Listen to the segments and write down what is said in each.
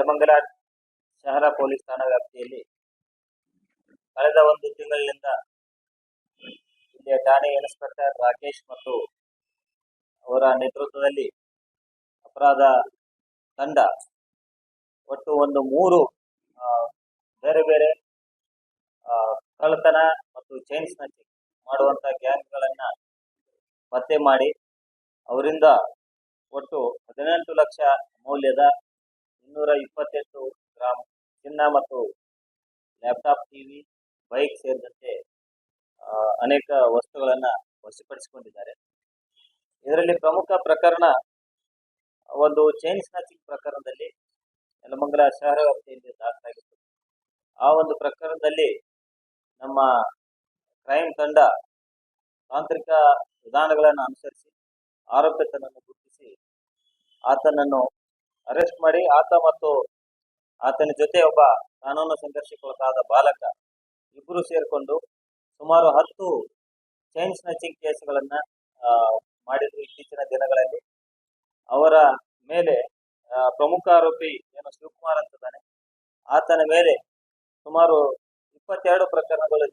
ನೆಲಮಂಗಲ ಶಹರ ಪೊಲೀಸ್ ಠಾಣಾ ವ್ಯಾಪ್ತಿಯಲ್ಲಿ ಕಳೆದ ಒಂದು ತಿಂಗಳಿನಿಂದ ಇಲ್ಲಿಯ ಠಾಣೆ ಇನ್ಸ್ಪೆಕ್ಟರ್ ರಾಕೇಶ್ ಮತ್ತು ಅವರ ನೇತೃತ್ವದಲ್ಲಿ ಅಪರಾಧ ತಂಡ ಒಟ್ಟು ಒಂದು ಮೂರು ಬೇರೆ ಬೇರೆ ಕಳ್ಳತನ ಮತ್ತು ಚೈನ್ ಸ್ನಾಚಿಂಗ್ ಮಾಡುವಂಥ ಗ್ಯಾಂಗ್ಗಳನ್ನು ಪತ್ತೆ ಮಾಡಿ ಅವರಿಂದ ಒಟ್ಟು ಹದಿನೆಂಟು ಲಕ್ಷ ಮೌಲ್ಯದ ಇನ್ನೂರ ಇಪ್ಪತ್ತೆಂಟು ಗ್ರಾಮ್ ಚಿನ್ನ ಮತ್ತು ಲ್ಯಾಪ್ಟಾಪ್ ಟಿವಿ, ಬೈಕ್ ಸೇರಿದಂತೆ ಅನೇಕ ವಸ್ತುಗಳನ್ನು ವಶಪಡಿಸಿಕೊಂಡಿದ್ದಾರೆ. ಇದರಲ್ಲಿ ಪ್ರಮುಖ ಪ್ರಕರಣ ಒಂದು ಚೈನ್ ಸ್ನಾಚಿಂಗ್ ಪ್ರಕರಣದಲ್ಲಿ ಯಲಮಂಗಲ ಶಹರ ವ್ಯಾಪ್ತಿಯಲ್ಲಿ ದಾಖಲಾಗಿತ್ತು. ಆ ಒಂದು ಪ್ರಕರಣದಲ್ಲಿ ನಮ್ಮ ಕ್ರೈಮ್ ತಂಡ ತಾಂತ್ರಿಕ ವಿಧಾನಗಳನ್ನು ಅನುಸರಿಸಿ, ಆರೋಪಿತನನ್ನು ಗುರುತಿಸಿ, ಆತನನ್ನು ಅರೆಸ್ಟ್ ಮಾಡಿ ಆತ ಮತ್ತು ಆತನ ಜೊತೆ ಒಬ್ಬ ಕಾನೂನು ಸಂಘರ್ಷಕ್ಕೊಳಗಾದ ಬಾಲಕ ಇಬ್ಬರು ಸೇರಿಕೊಂಡು ಸುಮಾರು ಹತ್ತು ಚೈನ್ ಸ್ನಾಚಿಂಗ್ ಕೇಸ್ಗಳನ್ನ ಮಾಡಿದ್ರು ಇತ್ತೀಚಿನ ದಿನಗಳಲ್ಲಿ. ಅವರ ಮೇಲೆ ಪ್ರಮುಖ ಆರೋಪಿ ಏನು ಶಿವಕುಮಾರ್ ಅಂತಿದ್ದಾನೆ. ಆತನ ಮೇಲೆ ಸುಮಾರು ಇಪ್ಪತ್ತೆರಡು ಪ್ರಕರಣಗಳು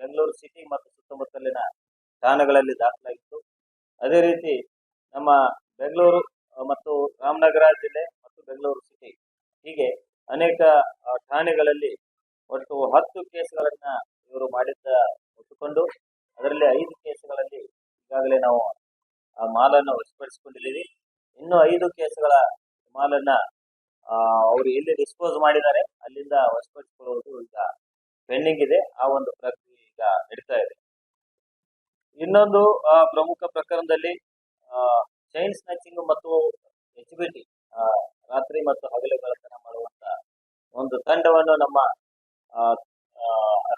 ಬೆಂಗಳೂರು ಸಿಟಿ ಮತ್ತು ಸುತ್ತಮುತ್ತಲಿನ ಠಾಣೆಗಳಲ್ಲಿ ದಾಖಲಾಗಿತ್ತು. ಅದೇ ರೀತಿ ನಮ್ಮ ಬೆಂಗಳೂರು ಮತ್ತು ರಾಮನಗರ ಜಿಲ್ಲೆ ಮತ್ತು ಬೆಂಗಳೂರು ಸಿಟಿ ಹೀಗೆ ಅನೇಕ ಠಾಣೆಗಳಲ್ಲಿ ಒಟ್ಟು ಹತ್ತು ಕೇಸ್ಗಳನ್ನ ಇವರು ಮಾಡಿದ್ದ ಒಟ್ಟುಕೊಂಡು ಅದರಲ್ಲಿ ಐದು ಕೇಸ್ಗಳಲ್ಲಿ ಈಗಾಗಲೇ ನಾವು, ಆ, ಮಾಲನ್ನು ವಶಪಡಿಸಿಕೊಂಡಿದ್ದೀವಿ. ಇನ್ನು ಐದು ಕೇಸ್ಗಳ ಮಾಲನ್ನ ಅವರು ಎಲ್ಲಿ ಡಿಸ್ಪೋಸ್ ಮಾಡಿದ್ದಾರೆ ಅಲ್ಲಿಂದ ವಶಪಡಿಸಿಕೊಳ್ಳುವುದು ಈಗ ಪೆಂಡಿಂಗ್ ಇದೆ. ಆ ಒಂದು ಪ್ರಕ್ರಿಯೆ ಈಗ ನಡೀತಾ ಇದೆ. ಇನ್ನೊಂದು ಪ್ರಮುಖ ಪ್ರಕರಣದಲ್ಲಿ ಚೈನ್ ಸ್ನ್ಯಾಚಿಂಗ್ ಮತ್ತು ಎಚ್ ರಾತ್ರಿ ಮತ್ತು ಹಗಲು ಕಳ್ಳತನ ಮಾಡುವಂತ ಒಂದು ತಂಡವನ್ನು ನಮ್ಮ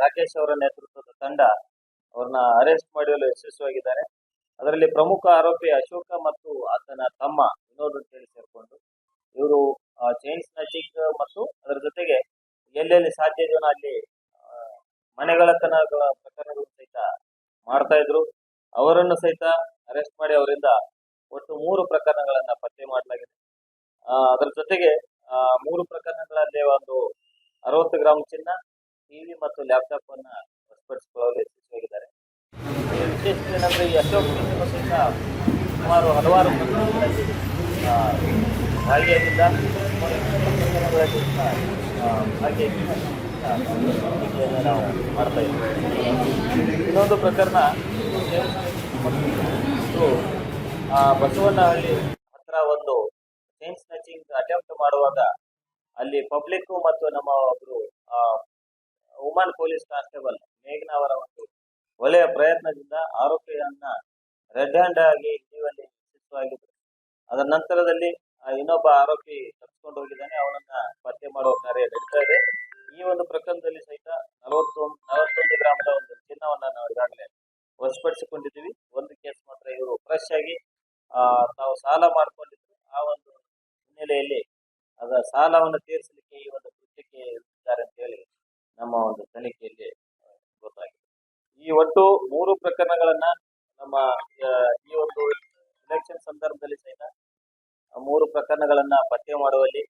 ರಾಕೇಶ್ ಅವರ ನೇತೃತ್ವದ ತಂಡ ಅವ್ರನ್ನ ಅರೆಸ್ಟ್ ಮಾಡಲು ಯಶಸ್ವಿಯಾಗಿದ್ದಾರೆ. ಅದರಲ್ಲಿ ಪ್ರಮುಖ ಆರೋಪಿ ಅಶೋಕ ಮತ್ತು ಆತನ ತಮ್ಮ ವಿನೋದ್ ಅಂತೇಳಿ ಸೇರ್ಕೊಂಡು ಇವರು ಚೈನ್ ಸ್ನ್ಯಾಚಿಂಗ್ ಮತ್ತು ಅದರ ಜೊತೆಗೆ ಎಲ್ಲೆಲ್ಲಿ ಸಾಧ್ಯ ಇದೆಯೋ ಅಲ್ಲಿ ಮನೆಗಳತನಗಳ ಪ್ರಕರಣಗಳು ಸಹಿತ ಮಾಡ್ತಾ ಇದ್ರು. ಅವರನ್ನು ಸಹಿತ ಅರೆಸ್ಟ್ ಮಾಡಿ ಅವರಿಂದ ಒಟ್ಟು ಮೂರು ಪ್ರಕರಣಗಳನ್ನ ಪತ್ತೆ ಮಾಡಲಾಗಿದೆ. ಅದರ ಜೊತೆಗೆ ಮೂರು ಪ್ರಕರಣಗಳಲ್ಲಿ ಒಂದು ಅರವತ್ತು ಗ್ರಾಮ್ ಚಿನ್ನ ಟಿವಿ ಮತ್ತು ಲ್ಯಾಪ್ಟಾಪ್ ಅನ್ನ ವಶಪಡಿಸಿಕೊಳ್ಳಲು ಯಶಸ್ವಿಯಾಗಿದ್ದಾರೆ ವಿಶೇಷ ಏನಂದ್ರೆ ಈ ಅಶೋಕ್ ಸಹಿತ ಸುಮಾರು ಹಲವಾರು ಪ್ರಕರಣಗಳಲ್ಲಿ ಭಾಗಿಯಾಗಿದ್ದ ಭಾಗಿಯಾಗಿದ್ದ ನಾವು ಮಾಡ್ತಾ ಇದ್ದೀವಿ. ಇನ್ನೊಂದು ಪ್ರಕರಣ ಬಸವನಹಳ್ಳಿ ಹತ್ರ ಒಂದು ಚೈನ್ ಸ್ನ್ಯಾಚಿಂಗ್ ಅಟೆಂಪ್ಟ್ ಮಾಡುವಾಗ ಅಲ್ಲಿ ಪಬ್ಲಿಕ್ ಮತ್ತು ನಮ್ಮ ಒಬ್ರು ವುಮನ್ ಪೊಲೀಸ್ ಕಾನ್ಸ್ಟೇಬಲ್ ಮೇಘನಾ ಅವರ ಒಂದು ಒಳ್ಳೆಯ ಪ್ರಯತ್ನದಿಂದ ಆರೋಪಿಯನ್ನ ರೆಡ್ ಹ್ಯಾಂಡ್ ಆಗಿ ಹಿಡಿಯುವಲ್ಲಿ ಯಶಸ್ವಿಯಾಗಿದ್ರು ಅದರ ನಂತರದಲ್ಲಿ ಇನ್ನೊಬ್ಬ ಆರೋಪಿ ತಪ್ಪಿಕೊಂಡು ಹೋಗಿದ್ದಾನೆ. ಅವನನ್ನ ಪತ್ತೆ ಮಾಡುವ ಕಾರ್ಯ ನಡೀತಾ ಇದೆ. ಈ ಒಂದು ಪ್ರಕರಣದಲ್ಲಿ ಸಹಿತ ನಲವತ್ತೊಂದು ನಲವತ್ತೊಂದು ಗ್ರಾಮದ ಒಂದು ಚಿನ್ನವನ್ನ ನಾವು ಈಗಾಗಲೇ ವಶಪಡಿಸಿಕೊಂಡಿದ್ದೀವಿ. ಒಂದು ಕೇಸ್ ಮಾತ್ರ ಇವರು ಫ್ರೆಶ್ ಆಗಿ ಆ, ತಾವು ಸಾಲ ಮಾಡಿಕೊಂಡಿದ್ರು. ಆ ಒಂದು ಹಿನ್ನೆಲೆಯಲ್ಲಿ ಅದ ಸಾಲವನ್ನು ತೀರಿಸಲಿಕ್ಕೆ ಈ ಒಂದು ಕೃತ್ಯಕ್ಕೆ ಇದ್ದಾರೆ ಅಂತ ಹೇಳಿ ನಮ್ಮ ಒಂದು ತನಿಖೆಯಲ್ಲಿ ಗೊತ್ತಾಗಿದೆ. ಈ ಒಟ್ಟು ಮೂರು ಪ್ರಕರಣಗಳನ್ನ ನಮ್ಮ ಈ ಒಂದು ಎಲೆಕ್ಷನ್ ಸಂದರ್ಭದಲ್ಲಿ ಸಹಿತ ಮೂರು ಪ್ರಕರಣಗಳನ್ನ ಪತ್ತೆ ಮಾಡುವಲ್ಲಿ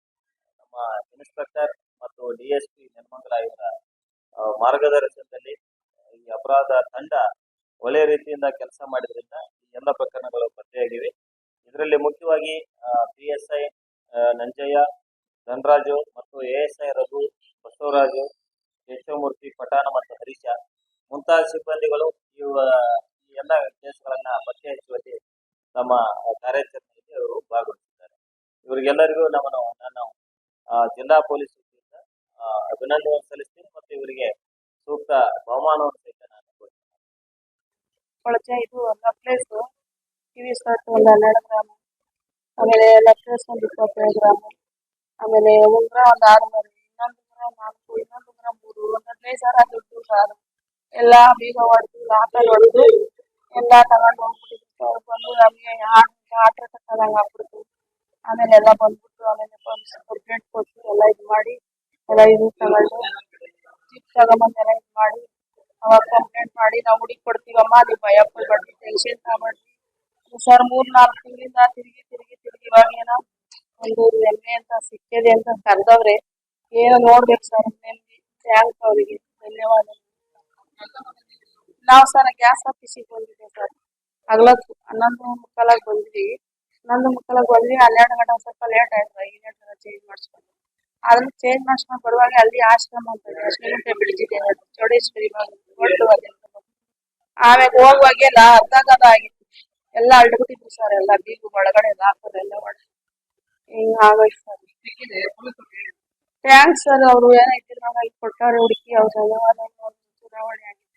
ನಮ್ಮ ಇನ್ಸ್ಪೆಕ್ಟರ್ ಮತ್ತು ಡಿಎಸ್ಪಿ ನೆಲಮಂಗಲ ಇವರ ಮಾರ್ಗದರ್ಶನದಲ್ಲಿ ಈ ಅಪರಾಧ ತಂಡ ಒಳ್ಳೆಯ ರೀತಿಯಿಂದ ಕೆಲಸ ಮಾಡಿದ್ರಿಂದ ಈ ಎಲ್ಲ ಪ್ರಕರಣಗಳು ಪತ್ತೆಯಾಗಿವೆ ಇದರಲ್ಲಿ ಮುಖ್ಯವಾಗಿ P S I Nanjaiah, Dhanaraju ಮತ್ತು A S I Raghu, Basavaraju Keshavamurthy Pathan ಮತ್ತು ಹರೀಶ. ಮುಂತಾದ ಸಿಬ್ಬಂದಿಗಳು ಈ ಎಲ್ಲ ಕೇಸ್ಗಳನ್ನ ಹಚ್ಚುವಲ್ಲಿ ತಮ್ಮ ಕಾರ್ಯಾಚರಣೆಯಲ್ಲಿ ಅವರು ಭಾಗವಹಿಸಿದ್ದಾರೆ. ಇವರಿಗೆಲ್ಲರಿಗೂ ನಾನು ನಾನು ಜಿಲ್ಲಾ ಪೊಲೀಸ್ ವತಿಯಿಂದ ಅಭಿನಂದನೆ ಸಲ್ಲಿಸ್ತೀನಿ ಮತ್ತು ಇವರಿಗೆ ಸೂಕ್ತ ಬಹುಮಾನವನ್ನು ಸಹಿತ ನಾನು ಕೊಡ್ತೀನಿ. ಇದು ಕಿವಿ ಸ್ಕರ್ಟ್ ಒಂದು ಹನ್ನೆರಡು ಗ್ರಾಮ್ ಆಮೇಲೆ ನಕ್ಲೇಸ್ ಒಂದು ಇಪ್ಪತ್ತೈದು ಗ್ರಾಮ್ ಆಮೇಲೆ ಉಂಗುರ ಒಂದು ಆರು ಮರಿ ಇನ್ನೊಂದು ಉಂಗುರ ನಾಲ್ಕು, ಇನ್ನೊಂದು ಉಂಗುರ ಮೂರು, ಒಂದು ಬ್ಲೇಸರ್ ದುಡ್ಡು ಸಾರು ಎಲ್ಲ ಬೀಗ ಹೊಡೆದು ಲಾಕರ್ ಹೊಡೆದು, ಎಲ್ಲ ತಗೊಂಡು ಹೋಗ್ಬಿಟ್ಟಿದ್ರು. ಅವ್ರು ಬಂದು ನಮಗೆ ಆಟ ತಕ್ಕದಂಗೆ ಆಗ್ಬಿಡ್ತು. ಆಮೇಲೆ ಎಲ್ಲ ಬಂದ್ಬಿಟ್ಟು, ಆಮೇಲೆ ಕಂಪ್ಲೇಂಟ್ ಕೊಟ್ಟು ಎಲ್ಲ ಇದು ಮಾಡಿ, ಎಲ್ಲ ಇದು ತಗೊಂಡು ಜಿಪ್ ತಗೊಂಬಂದು ಎಲ್ಲ ಇದು ಮಾಡಿ, ಅವಾಗ ಕಂಪ್ಲೇಂಟ್ ಮಾಡಿ, ನಾವು ಹುಡುಗಿ ಕೊಡ್ತೀವಮ್ಮ, ನೀವು ಭಯ ಪಡ್ಬೇಡ್ರಿ ಟೆನ್ಷನ್ ತಗೊಬೇಡ್ರಿ ಸರ್ ಮೂರ್ ನಾಲ್ಕು ತಿಂಗಳಿಂದ ತಿರುಗಿ ತಿರುಗಿ ತಿರುಗಿ ಇವಾಗ ಏನೋ ಒಂದು ಎಮ್ಮೆ ಅಂತ ಸಿಕ್ಕಿದೆ ಅಂತ ಕರೆದವ್ರೆ. ಏನೋ ನೋಡ್ಬೇಕು ಸರ್, ನೆಮ್ಮದಿ. ಥ್ಯಾಂಕ್ಸ್ ಅವರಿಗೆ. ಧನ್ಯವಾದ. ನಾವು ಸರ್ ಗ್ಯಾಸ್ ಆಫೀಸಿಗೆ ಬಂದಿದ್ದೆ ಸರ್. ಹಗಲತ್ತು ಹನ್ನೊಂದು ಮುಕ್ಕಾಲಾಗಿ ಬಂದ್ವಿ. ಹನ್ನೊಂದು ಮುಕ್ಕಾಲಾಗಿ ಬಂದ್ವಿ, ಹನ್ನೆರಡು ಗಂಟೆ ಸ್ವಲ್ಪ ಲೇಟ್ ಆಯ್ತು ಐದು ಥರ ಚೇಂಜ್ ಮಾಡಿಸ್ಕೊಂಡು? ಅದನ್ನ ಚೇಂಜ್ ಮಾಡಿಸ್ಕೊಂಡು ಬರುವಾಗ ಅಲ್ಲಿ ಆಶ್ರಮ ಅಂತ ಶ್ರೀಮಂತ ಬಿಡಿಸಿದೆ ಚೌಡೇಶ್ವರಿ ದೊಡ್ಡ ಆಮೇಲೆ ಹೋಗುವಾಗೆಲ್ಲ ಅರ್ಧ ಗದ ಆಗಿತ್ತು ಎಲ್ಲ ಅಳ್ಬಿಟ್ಟಿದ್ರು ಸರ್ ಎಲ್ಲ ಬೀಗು ಒಳಗಡೆ ಎಲ್ಲ ಹಾಕೋದು ಎಲ್ಲ ಒಳಗೆ ಹಿಂಗ ಆಗೋಯ್ತು ಸರ್. ಥ್ಯಾಂಕ್ಸ್ ಸರ್ ಅವರು ಏನೋ ಇದ್ದಿಲ್ಲ ಕೊಟ್ಟಾರೆ ಹುಡುಕಿ ಅವ್ರ ಧನ್ಯವಾದ ಚುನಾವಣೆ ಆಗಿದೆ.